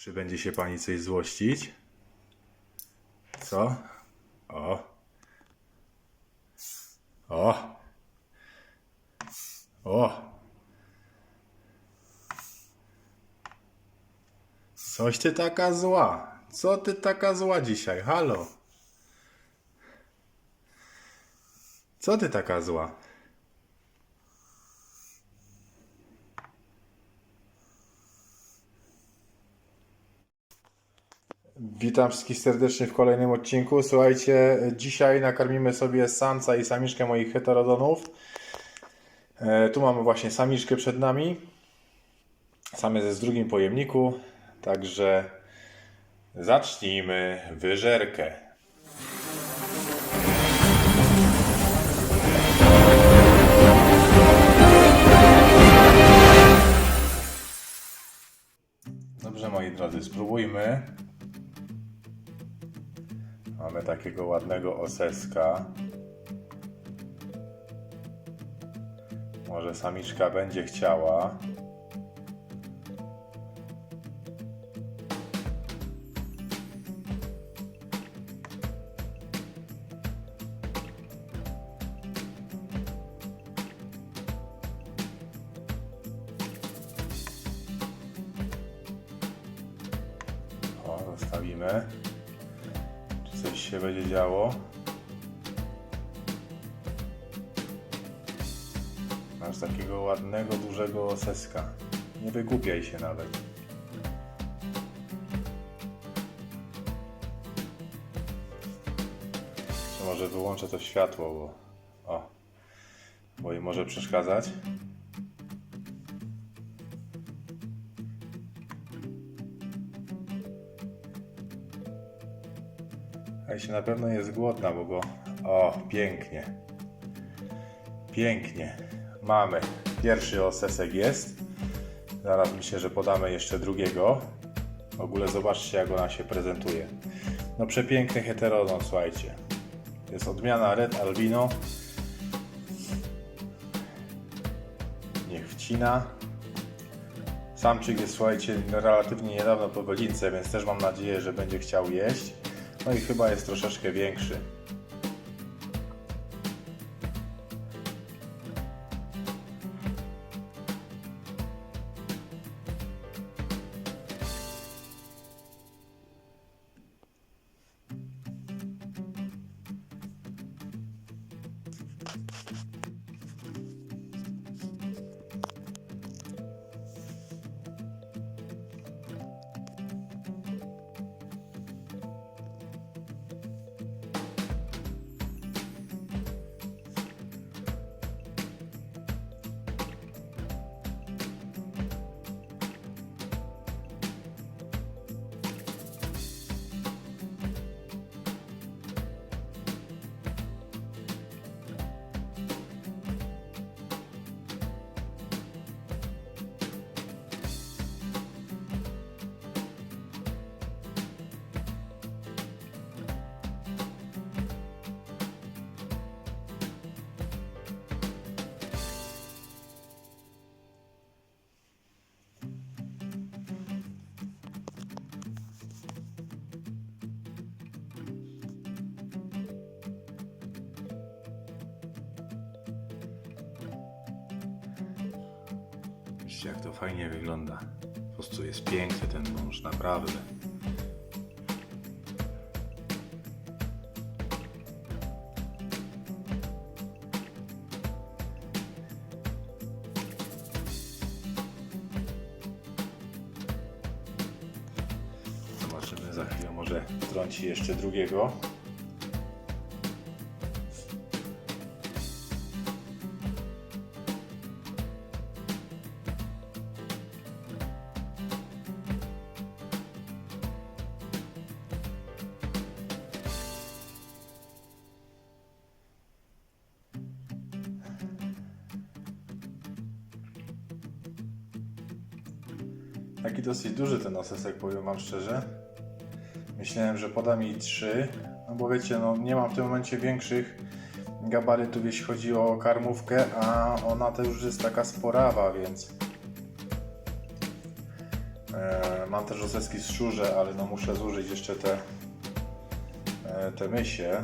Czy będzie się pani coś złościć? Co? O. O. O. Coś ty taka zła. Co ty taka zła dzisiaj? Halo. Co ty taka zła? Witam wszystkich serdecznie w kolejnym odcinku. Słuchajcie, dzisiaj nakarmimy sobie samca i samiczkę moich heterodonów. E, tu mamy właśnie samiczkę przed nami. Samiec jest w drugim pojemniku, także zacznijmy wyżerkę. Dobrze, moi drodzy, spróbujmy. Mamy takiego ładnego oseska. Może samiczka będzie chciała. O, zostawimy. Coś się będzie działo? Masz takiego ładnego, dużego oseska. Nie wygłupiaj się nawet. Czy może wyłączę to światło, bo... O. Bo jej może przeszkadzać. Się na pewno jest głodna, bo go. O, pięknie. Pięknie. Mamy. Pierwszy osesek jest. Zaraz myślę, że podamy jeszcze drugiego. W ogóle zobaczcie, jak ona się prezentuje. No przepiękny heterodon, słuchajcie. Jest odmiana Red Albino. Niech wcina. Samczyk jest, słuchajcie, relatywnie niedawno po godzince, więc też mam nadzieję, że będzie chciał jeść. No i chyba jest troszeczkę większy. Zobaczcie, jak to fajnie wygląda. Po prostu jest piękny ten mąż, naprawdę. Zobaczymy za chwilę, może trąci jeszcze drugiego. Taki dosyć duży ten osesek, powiem Wam szczerze. Myślałem, że poda mi trzy, no bo wiecie, no nie mam w tym momencie większych gabarytów, jeśli chodzi o karmówkę, a ona to już jest taka sporawa, więc E, mam też roseski z szurze, ale no muszę zużyć jeszcze te, e, te mysie.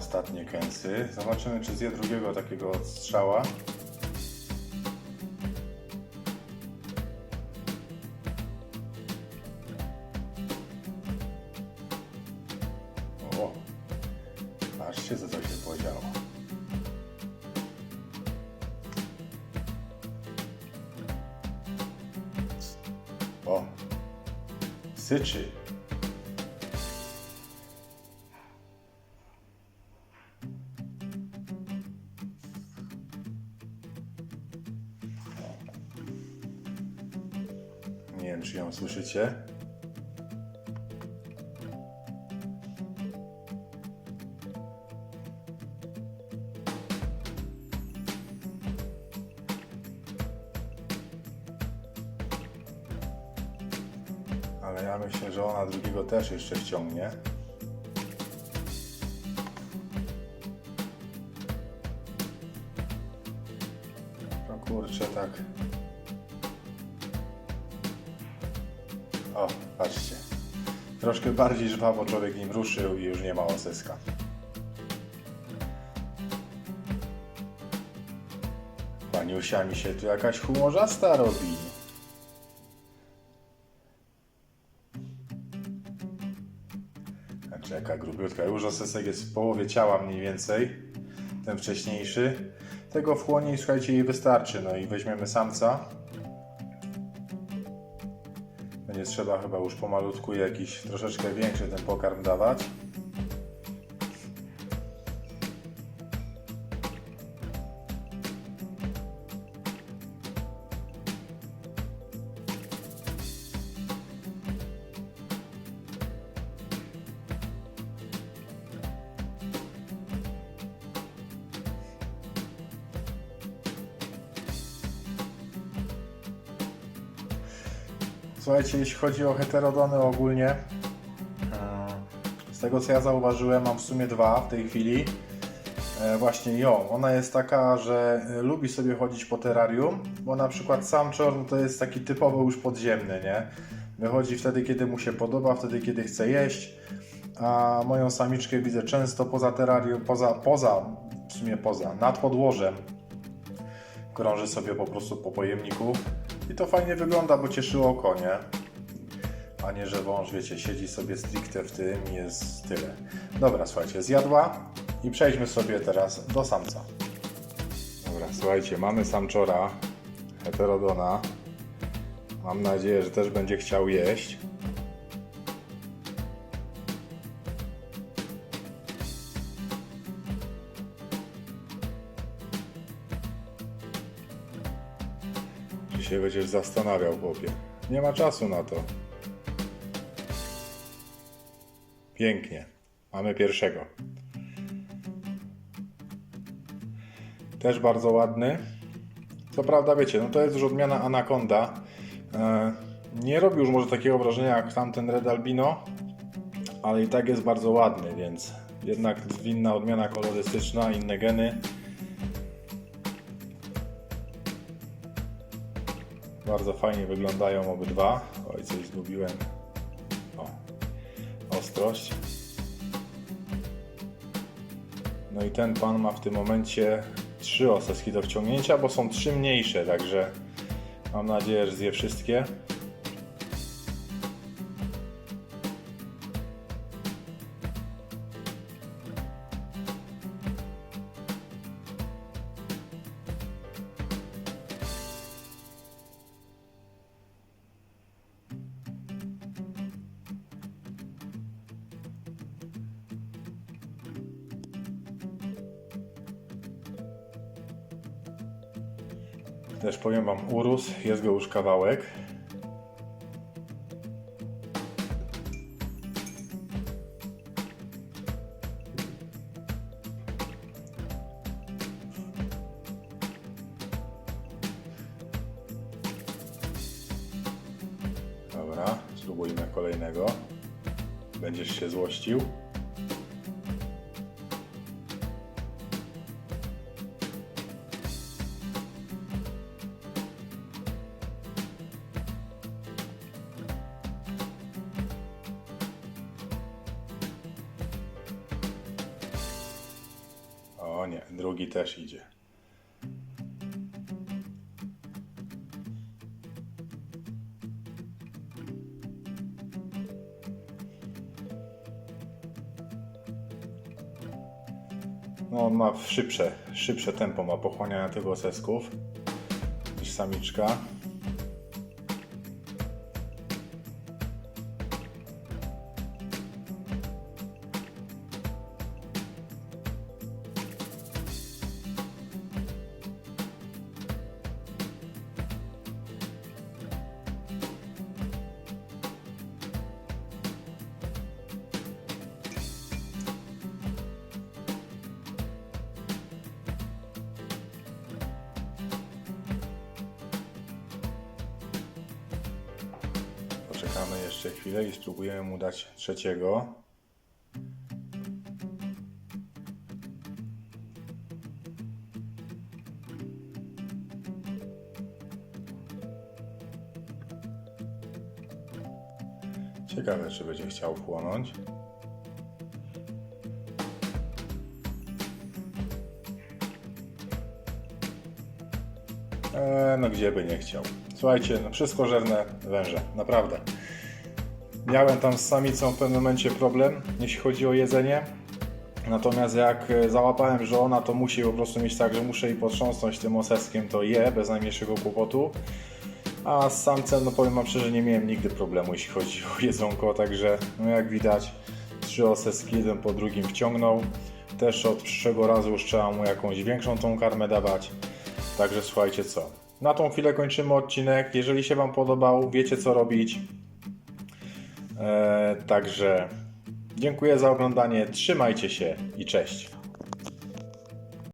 Ostatnie kęsy. Zobaczymy, czy zje drugiego takiego strzała. O, patrzcie, co to się podziało. O, syczy. Nie wiem, czy ją słyszycie. Ale ja myślę, że ona drugiego też jeszcze wciągnie. No kurczę, tak. O, patrzcie. Troszkę bardziej żwawo człowiek nim ruszył i już nie ma osyska. Paniusia mi się tu jakaś humorzasta robi. Znaczy jaka grubiutka. Już osysek jest w połowie ciała mniej więcej. Ten wcześniejszy. Tego wchłonie słuchajcie jej wystarczy. No i weźmiemy samca. Trzeba chyba już pomalutku jakiś troszeczkę większy ten pokarm dawać. Słuchajcie, jeśli chodzi o heterodony ogólnie, e, z tego co ja zauważyłem, mam w sumie dwa w tej chwili. E, właśnie ją. Ona jest taka, że e, lubi sobie chodzić po terrarium, bo na przykład sam czorn to jest taki typowo już podziemny, nie? Wychodzi wtedy, kiedy mu się podoba, wtedy, kiedy chce jeść. A moją samiczkę widzę często poza terrarium, poza, poza, w sumie poza, nad podłożem. Krąży sobie po prostu po pojemniku. I to fajnie wygląda, bo cieszy oko, nie? A nie, że wąż, wiecie, siedzi sobie stricte w tym i jest tyle. Dobra, słuchajcie, zjadła i przejdźmy sobie teraz do samca. Dobra, słuchajcie, mamy samczora, heterodona. Mam nadzieję, że też będzie chciał jeść. Się będziesz zastanawiał, chłopie? Nie ma czasu na to. Pięknie. Mamy pierwszego. Też bardzo ładny. Co prawda, wiecie, no to jest już odmiana Anaconda. E, nie robi już może takiego wrażenia jak tamten Red Albino, ale i tak jest bardzo ładny, więc jednak inna odmiana kolorystyczna, inne geny. Bardzo fajnie wyglądają obydwa. Oj, coś zgubiłem. O, ostrość. No i ten pan ma w tym momencie trzy oseski do wciągnięcia, bo są trzy mniejsze, także mam nadzieję, że zje wszystkie. Też powiem Wam, urósł, jest go już kawałek. Drugi też idzie. No on ma szybsze, szybsze tempo ma pochłaniania tych osesków niż samiczka. Poczekamy jeszcze chwilę i spróbujemy mu dać trzeciego. Ciekawe, czy będzie chciał płonąć. Eee, no gdzie by nie chciał. Słuchajcie, no wszystko żerne węże, naprawdę. Miałem tam z samicą w pewnym momencie problem, jeśli chodzi o jedzenie. Natomiast jak e, załapałem, że ona to musi po prostu mieć tak, że muszę jej potrząsnąć tym oseskiem, to je bez najmniejszego kłopotu. A z samcem, no powiem wam szczerze, nie miałem nigdy problemu, jeśli chodzi o jedzonko, także no jak widać, trzy oseski jeden po drugim wciągnął. Też od przyszłego razu już trzeba mu jakąś większą tą karmę dawać. Także słuchajcie co. Na tą chwilę kończymy odcinek. Jeżeli się Wam podobał, wiecie co robić. Eee, także dziękuję za oglądanie. Trzymajcie się i cześć.